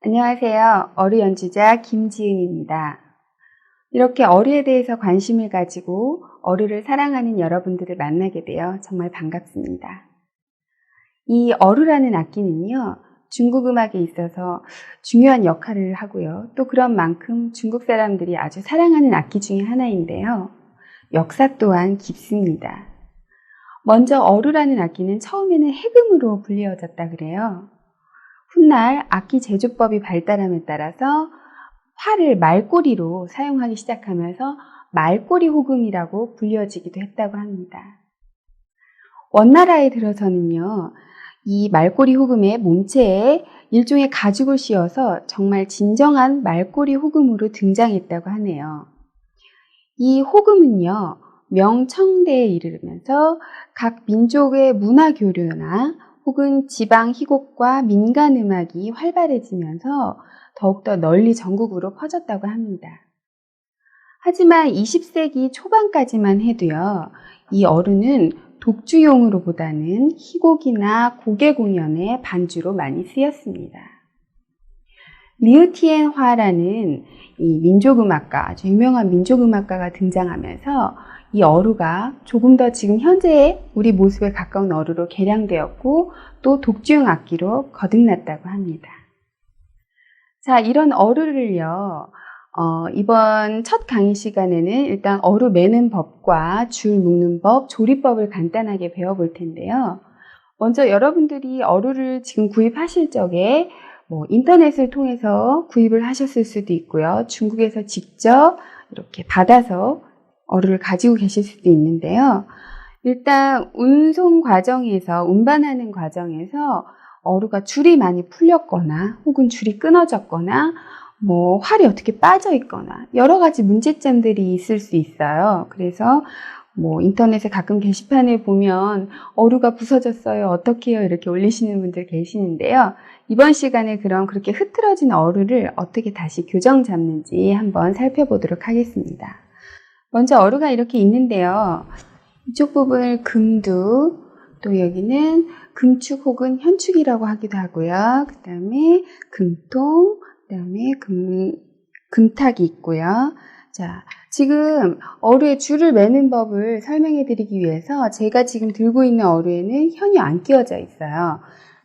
안녕하세요. 어루 연주자 김지은입니다. 이렇게 어루에 대해서 관심을 가지고 어루를 사랑하는 여러분들을 만나게 되어 정말 반갑습니다. 이 어루라는 악기는요, 중국 음악에 있어서 중요한 역할을 하고요. 또 그런 만큼 중국 사람들이 아주 사랑하는 악기 중에 하나인데요. 역사 또한 깊습니다. 먼저 어루라는 악기는 처음에는 해금으로 불리어졌다 그래요. 훗날 악기 제조법이 발달함에 따라서 활을 말꼬리로 사용하기 시작하면서 말꼬리 호금이라고 불려지기도 했다고 합니다. 원나라에 들어서는요, 이 말꼬리 호금의 몸체에 일종의 가죽을 씌워서 정말 진정한 말꼬리 호금으로 등장했다고 하네요. 이 호금은요, 명청대에 이르면서 각 민족의 문화 교류나 혹은 지방 희곡과 민간 음악이 활발해지면서 더욱더 널리 전국으로 퍼졌다고 합니다. 하지만 20세기 초반까지만 해도요, 이 어루는 독주용으로보다는 희곡이나 고개 공연의 반주로 많이 쓰였습니다. 리우티엔 화라는 이 민족음악가, 아주 유명한 민족음악가가 등장하면서 이 어루가 조금 더 지금 현재의 우리 모습에 가까운 어루로 개량되었고 또 독주용 악기로 거듭났다고 합니다. 자, 이런 어루를요, 어, 이번 첫 강의 시간에는 일단 어루 매는 법과 줄 묶는 법, 조리법을 간단하게 배워볼 텐데요. 먼저 여러분들이 어루를 지금 구입하실 적에 뭐 인터넷을 통해서 구입을 하셨을 수도 있고요. 중국에서 직접 이렇게 받아서 어루를 가지고 계실 수도 있는데요. 일단 운송 과정에서 운반하는 과정에서 어루가 줄이 많이 풀렸거나 혹은 줄이 끊어졌거나 뭐 활이 어떻게 빠져 있거나 여러 가지 문제점들이 있을 수 있어요. 그래서 뭐 인터넷에 가끔 게시판에 보면 어루가 부서졌어요. 어떻게 해요? 이렇게 올리시는 분들 계시는데요. 이번 시간에 그럼 그렇게 흐트러진 어루를 어떻게 다시 교정 잡는지 한번 살펴보도록 하겠습니다. 먼저 어루가 이렇게 있는데요. 이쪽 부분을 금두, 또 여기는 금축 혹은 현축이라고 하기도 하고요. 그 다음에 금통, 그 다음에 금, 금탁이 있고요. 자, 지금 어루에 줄을 매는 법을 설명해 드리기 위해서 제가 지금 들고 있는 어루에는 현이 안 끼워져 있어요.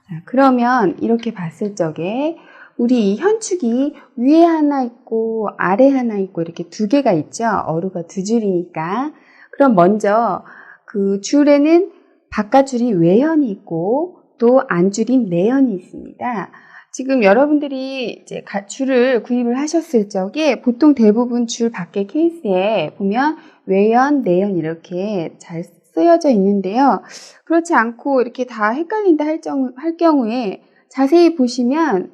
자, 그러면 이렇게 봤을 적에 우리 이 현축이 위에 하나 있고 아래 하나 있고 이렇게 두 개가 있죠. 어루가 두 줄이니까. 그럼 먼저 그 줄에는 바깥줄이 외현이 있고 또 안줄인 내현이 있습니다. 지금 여러분들이 이제 줄을 구입을 하셨을 적에 보통 대부분 줄 밖에 케이스에 보면 외연, 내연 이렇게 잘 쓰여져 있는데요. 그렇지 않고 이렇게 다 헷갈린다 할 경우에 자세히 보시면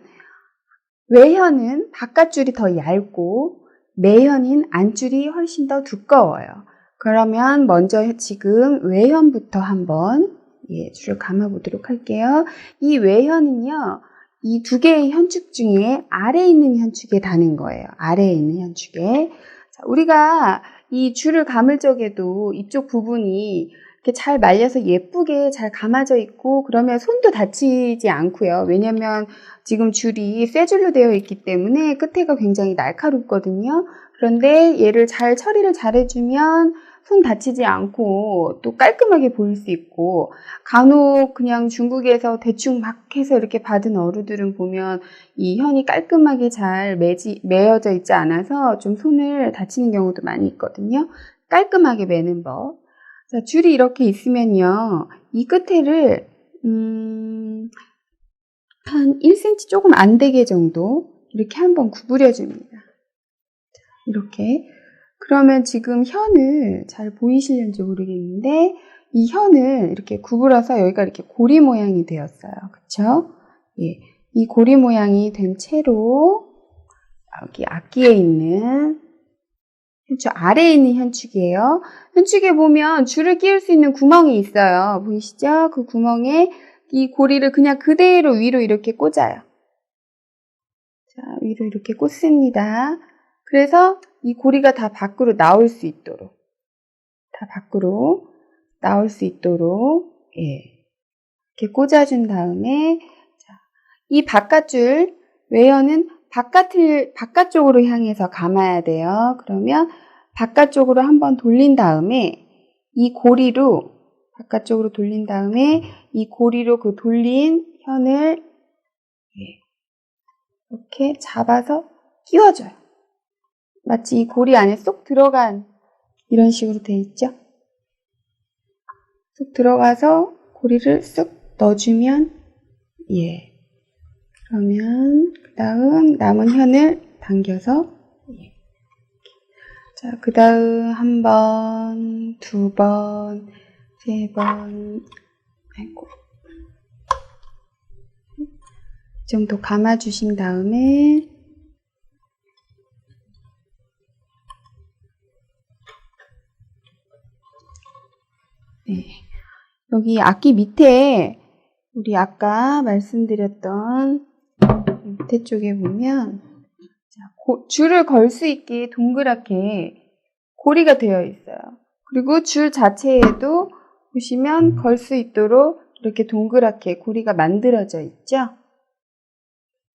외현은 바깥줄이 더 얇고 내현인 안줄이 훨씬 더 두꺼워요. 그러면 먼저 지금 외현부터 한번 예, 줄을 감아 보도록 할게요. 이 외현은요. 이 두 개의 현축 중에 아래에 있는 현축에 다는 거예요. 아래에 있는 현축에. 자, 우리가 이 줄을 감을 적에도 이쪽 부분이 이렇게 잘 말려서 예쁘게 잘 감아져 있고 그러면 손도 다치지 않고요. 왜냐면 지금 줄이 쇠 줄로 되어 있기 때문에 끝에가 굉장히 날카롭거든요. 그런데 얘를 잘 처리를 잘 해주면 손 다치지 않고 또 깔끔하게 보일 수 있고 간혹 그냥 중국에서 대충 막 해서 이렇게 받은 어루들은 보면 이 현이 깔끔하게 잘 매지, 매어져 있지 않아서 좀 손을 다치는 경우도 많이 있거든요. 깔끔하게 매는 법. 자, 줄이 이렇게 있으면요. 이 끝에를 음, 한 1cm 조금 안 되게 정도 이렇게 한번 구부려 줍니다. 이렇게 그러면 지금 현을 잘 보이시는지 모르겠는데 이 현을 이렇게 구부려서 여기가 이렇게 고리 모양이 되었어요. 그쵸? 예. 이 고리 모양이 된 채로 여기 악기에 있는 현축 아래에 있는 현축이에요. 현축에 보면 줄을 끼울 수 있는 구멍이 있어요. 보이시죠? 그 구멍에 이 고리를 그냥 그대로 위로 이렇게 꽂아요. 자, 위로 이렇게 꽂습니다. 그래서 이 고리가 다 밖으로 나올 수 있도록 다 밖으로 나올 수 있도록 예. 이렇게 꽂아준 다음에 자, 이 바깥줄 외연은 바깥을, 바깥쪽으로 향해서 감아야 돼요. 그러면 바깥쪽으로 한번 돌린 다음에 이 고리로, 바깥쪽으로 돌린 다음에 이 고리로 그 돌린 현을 예, 이렇게 잡아서 끼워줘요. 마치 이 고리 안에 쏙 들어간 이런 식으로 돼 있죠? 쏙 들어가서 고리를 쓱 넣어주면 예. 그러면 그 다음 남은 현을 당겨서 예. 자, 그 다음 한 번, 두 번, 세 번, 아이고. 좀 더 감아주신 다음에 네. 여기 악기 밑에 우리 아까 말씀드렸던 밑에 쪽에 보면 자, 고- 줄을 걸 수 있게 동그랗게 고리가 되어 있어요. 그리고 줄 자체에도 보시면 걸 수 있도록 이렇게 동그랗게 고리가 만들어져 있죠.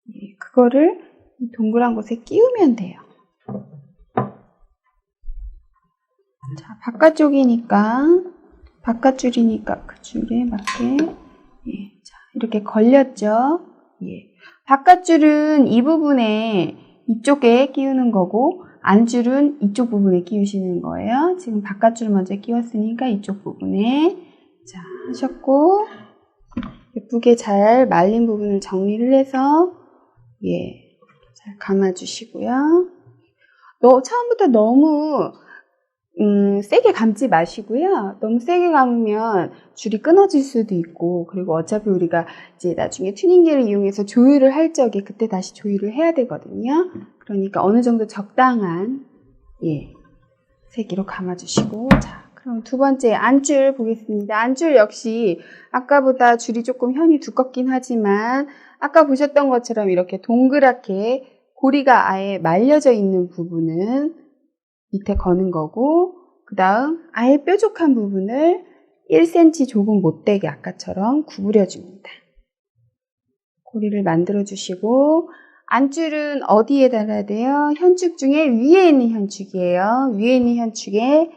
예, 그거를 이 동그란 곳에 끼우면 돼요. 자, 바깥쪽이니까 바깥줄이니까 그 줄에 맞게 예, 자, 이렇게 걸렸죠. 예. 바깥줄은 이 부분에 이쪽에 끼우는 거고 안줄은 이쪽 부분에 끼우시는 거예요. 지금 바깥줄 먼저 끼웠으니까 이쪽 부분에 자 하셨고 예쁘게 잘 말린 부분을 정리를 해서 예, 잘 감아주시고요. 너 처음부터 너무 음, 세게 감지 마시고요. 너무 세게 감으면 줄이 끊어질 수도 있고, 그리고 어차피 우리가 이제 나중에 튜닝기를 이용해서 조율을 할 적에 그때 다시 조율을 해야 되거든요. 그러니까 어느 정도 적당한, 예, 세기로 감아주시고, 자, 그럼 두 번째 안줄 보겠습니다. 안줄 역시 아까보다 줄이 조금 현이 두껍긴 하지만, 아까 보셨던 것처럼 이렇게 동그랗게 고리가 아예 말려져 있는 부분은 밑에 거는 거고 그 다음 아예 뾰족한 부분을 1cm 조금 못되게 아까처럼 구부려 줍니다. 고리를 만들어 주시고 안줄은 어디에 달아야 돼요? 현축 중에 위에 있는 현축이에요. 위에 있는 현축에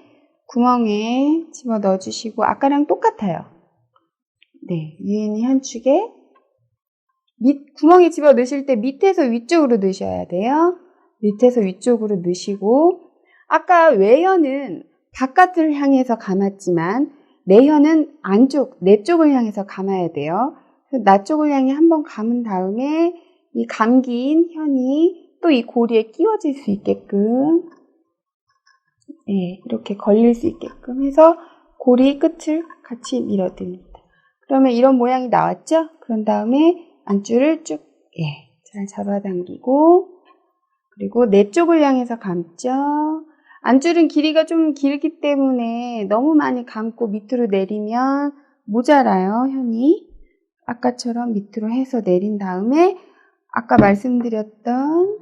구멍에 집어 넣어 주시고 아까랑 똑같아요. 네, 위에 있는 현축에 밑 구멍에 집어 넣으실 때 밑에서 위쪽으로 넣으셔야 돼요. 밑에서 위쪽으로 넣으시고 아까 외현은 바깥을 향해서 감았지만 내현은 안쪽, 내 쪽을 향해서 감아야 돼요. 나 쪽을 향해 한번 감은 다음에 이 감긴 현이 또 이 고리에 끼워질 수 있게끔 네, 이렇게 걸릴 수 있게끔 해서 고리 끝을 같이 밀어줍니다. 그러면 이런 모양이 나왔죠? 그런 다음에 안줄을 쭉, 예, 잘 잡아당기고 그리고 내 쪽을 향해서 감죠. 안줄은 길이가 좀 길기 때문에 너무 많이 감고 밑으로 내리면 모자라요, 현이. 아까처럼 밑으로 해서 내린 다음에 아까 말씀드렸던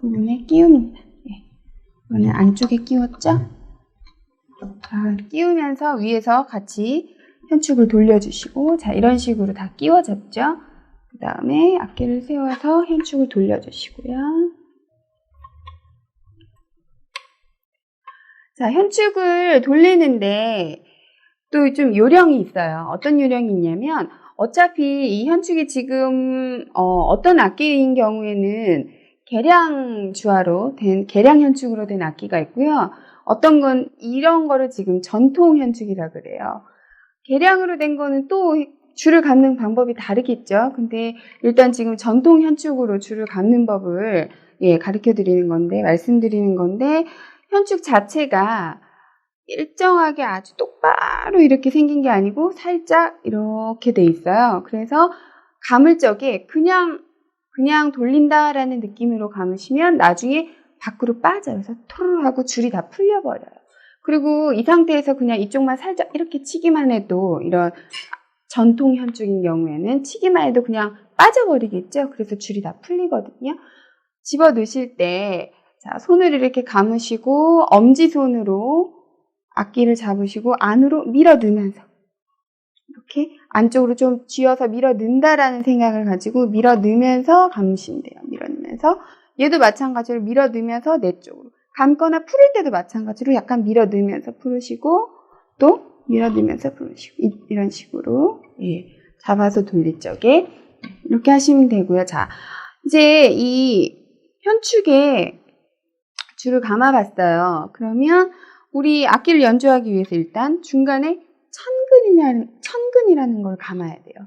부분에 끼웁니다. 네. 이거는 안쪽에 끼웠죠? 자, 끼우면서 위에서 같이 현축을 돌려주시고 자 이런 식으로 다 끼워졌죠? 그 다음에 앞뒤를 세워서 현축을 돌려주시고요. 자, 현축을 돌리는데 또 좀 요령이 있어요. 어떤 요령이 있냐면 어차피 이 현축이 지금 어, 떤 악기인 경우에는 계량 주화로 된 계량 현축으로 된 악기가 있고요. 어떤 건 이런 거를 지금 전통 현축이라 그래요. 계량으로 된 거는 또 줄을 감는 방법이 다르겠죠. 근데 일단 지금 전통 현축으로 줄을 감는 법을 예, 가르쳐 드리는 건데 말씀드리는 건데 현축 자체가 일정하게 아주 똑바로 이렇게 생긴 게 아니고 살짝 이렇게 돼 있어요. 그래서 감을 적에 그냥 그냥 돌린다라는 느낌으로 감으시면 나중에 밖으로 빠져요. 그래서 토르 하고 줄이 다 풀려버려요. 그리고 이 상태에서 그냥 이쪽만 살짝 이렇게 치기만 해도 이런 전통 현축인 경우에는 치기만 해도 그냥 빠져버리겠죠. 그래서 줄이 다 풀리거든요. 집어 넣으실 때 자, 손을 이렇게 감으시고 엄지손으로 악기를 잡으시고 안으로 밀어 넣으면서 이렇게 안쪽으로 좀 쥐어서 밀어 넣는다라는 생각을 가지고 밀어 넣으면서 감으시면 돼요. 밀어 넣으면서 얘도 마찬가지로 밀어 넣으면서 내 쪽으로 감거나 풀을 때도 마찬가지로 약간 밀어 넣으면서 풀으시고 또 밀어 넣으면서 풀으시고 이- 이런 식으로 예, 잡아서 돌릴 적에 이렇게 하시면 되고요. 자 이제 이 현축에 줄을 감아봤어요. 그러면 우리 악기를 연주하기 위해서 일단 중간에 천근이라는, 천근이라는 걸 감아야 돼요.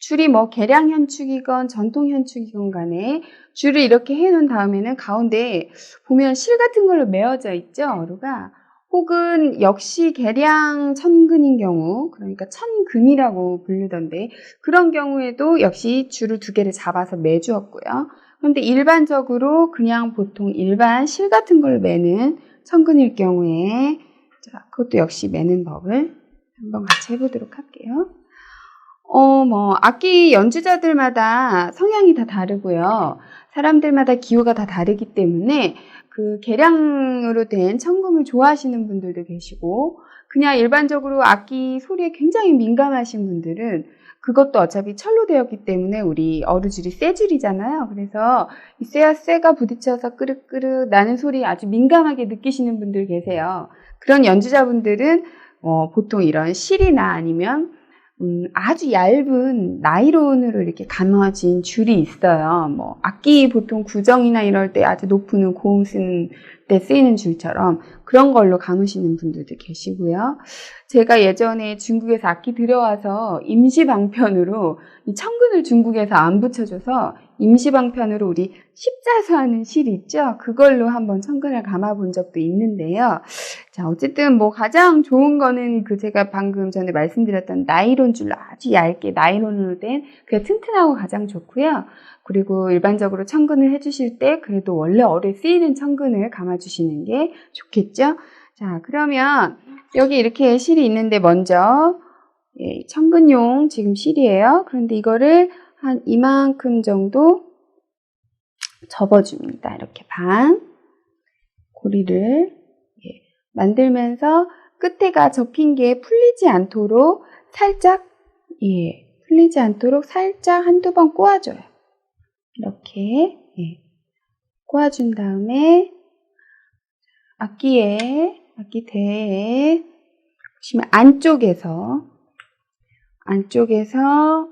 줄이 뭐 계량 현축이건 전통 현축이건 간에 줄을 이렇게 해놓은 다음에는 가운데 보면 실 같은 걸로 메어져 있죠, 어루가. 혹은 역시 계량 천근인 경우, 그러니까 천금이라고 부르던데, 그런 경우에도 역시 줄을 두 개를 잡아서 매주었고요. 그런데 일반적으로 그냥 보통 일반 실 같은 걸 매는 천근일 경우에, 자, 그것도 역시 매는 법을 한번 같이 해보도록 할게요. 어, 뭐, 악기 연주자들마다 성향이 다 다르고요. 사람들마다 기호가 다 다르기 때문에 그 계량으로 된 천금을 좋아하시는 분들도 계시고, 그냥 일반적으로 악기 소리에 굉장히 민감하신 분들은 그것도 어차피 철로 되었기 때문에 우리 어루줄이 쇠 줄이잖아요. 그래서 이 쇠와 쇠가 부딪혀서 끄륵끄륵 나는 소리 아주 민감하게 느끼시는 분들 계세요. 그런 연주자분들은 어, 보통 이런 실이나 아니면 음, 아주 얇은 나이론으로 이렇게 감아진 줄이 있어요. 뭐 악기 보통 구정이나 이럴 때 아주 높은 고음 쓰는 때 쓰이는 줄처럼 그런 걸로 감으시는 분들도 계시고요. 제가 예전에 중국에서 악기 들여와서 임시 방편으로 이 천근을 중국에서 안 붙여줘서 임시 방편으로 우리 십자수 하는 실 있죠? 그걸로 한번 천근을 감아 본 적도 있는데요. 자, 어쨌든 뭐 가장 좋은 거는 그 제가 방금 전에 말씀드렸던 나이론 줄로 아주 얇게 나이론으로 된 그게 튼튼하고 가장 좋고요. 그리고 일반적으로 천근을 해주실 때 그래도 원래 어뢰 쓰이는 천근을 감아주시는 게 좋겠죠? 자, 그러면 여기 이렇게 실이 있는데 먼저 예, 천근용 지금 실이에요. 그런데 이거를 한 이만큼 정도 접어줍니다. 이렇게 반 고리를 예, 만들면서 끝에가 접힌 게 풀리지 않도록 살짝 예, 풀리지 않도록 살짝 한두 번 꼬아줘요. 이렇게 예, 꼬아준 다음에 악기에 악기 대에 보시면 안쪽에서 안쪽에서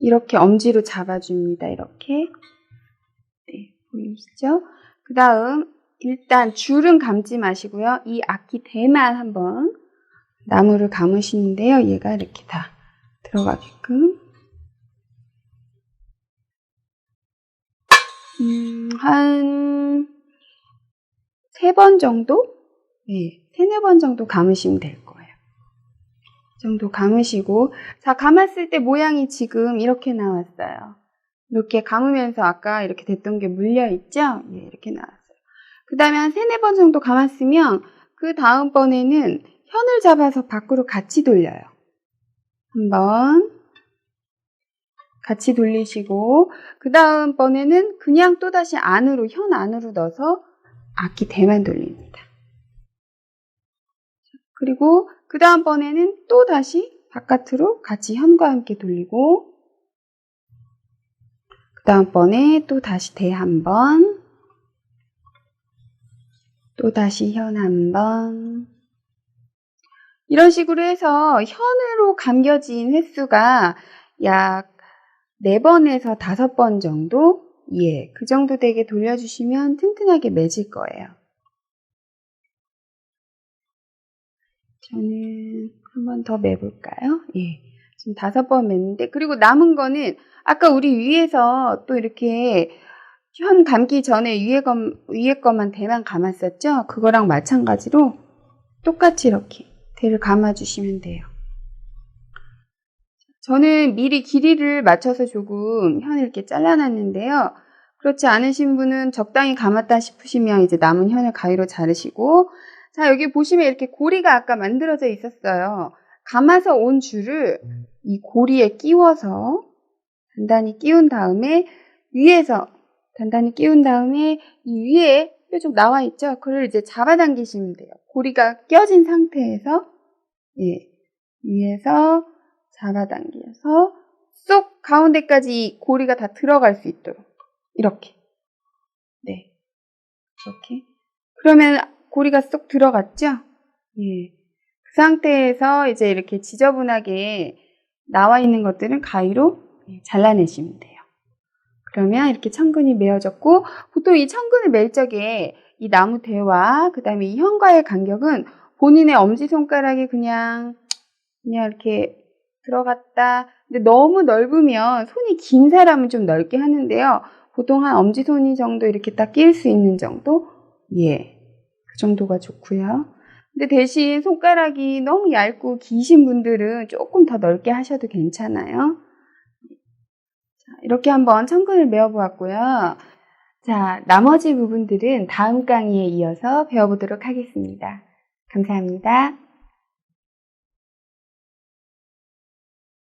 이렇게 엄지로 잡아줍니다. 이렇게 네, 보이시죠? 그 다음 일단 줄은 감지 마시고요. 이 악기 대만 한번 나무를 감으시는데요. 얘가 이렇게 다 들어가게끔 음, 한 세 번 정도? 네, 세네 번 정도 감으시면 될 거예요. 이 정도 감으시고, 자, 감았을 때 모양이 지금 이렇게 나왔어요. 이렇게 감으면서 아까 이렇게 됐던 게 물려있죠? 예, 이렇게 나왔어요. 그 다음에 한 세네 번 정도 감았으면, 그 다음번에는 현을 잡아서 밖으로 같이 돌려요. 한번 같이 돌리시고 그 다음번에는 그냥 또다시 안으로 현 안으로 넣어서 악기 대만 돌립니다. 그리고 그 다음번에는 또 다시 바깥으로 같이 현과 함께 돌리고 그 다음번에 또 다시 대 한 번, 또 다시 현 한 번. 이런 식으로 해서 현으로 감겨진 횟수가 약 4번에서 5번 정도? 예, 그 정도 되게 돌려주시면 튼튼하게 맺을 거예요. 저는 한 번 더 매볼까요? 예. 지금 다섯 번 맸는데, 그리고 남은 거는 아까 우리 위에서 또 이렇게 현 감기 전에 위에 거, 위에 것만 대만 감았었죠? 그거랑 마찬가지로 똑같이 이렇게 대를 감아주시면 돼요. 저는 미리 길이를 맞춰서 조금 현을 이렇게 잘라놨는데요. 그렇지 않으신 분은 적당히 감았다 싶으시면 이제 남은 현을 가위로 자르시고 자 여기 보시면 이렇게 고리가 아까 만들어져 있었어요. 감아서 온 줄을 이 고리에 끼워서 단단히 끼운 다음에 위에서 단단히 끼운 다음에 이 위에 뾰족 나와 있죠? 그걸 이제 잡아당기시면 돼요. 고리가 껴진 상태에서, 예, 위에서 잡아당겨서 쏙 가운데까지 이 고리가 다 들어갈 수 있도록. 이렇게. 네. 이렇게. 그러면 고리가 쏙 들어갔죠? 예. 그 상태에서 이제 이렇게 지저분하게 나와 있는 것들은 가위로 예, 잘라내시면 돼요. 그러면 이렇게 천근이 메어졌고, 보통 이 천근을 멜 적에 이 나무 대와 그 다음에 이 현과의 간격은 본인의 엄지손가락이 그냥, 그냥 이렇게 들어갔다. 근데 너무 넓으면 손이 긴 사람은 좀 넓게 하는데요. 보통 한 엄지손이 정도 이렇게 딱 끼울 수 있는 정도? 예. 그 정도가 좋고요. 근데 대신 손가락이 너무 얇고 기신 분들은 조금 더 넓게 하셔도 괜찮아요. 자, 이렇게 한번 천근을 메어보았고요. 자, 나머지 부분들은 다음 강의에 이어서 배워보도록 하겠습니다. 감사합니다.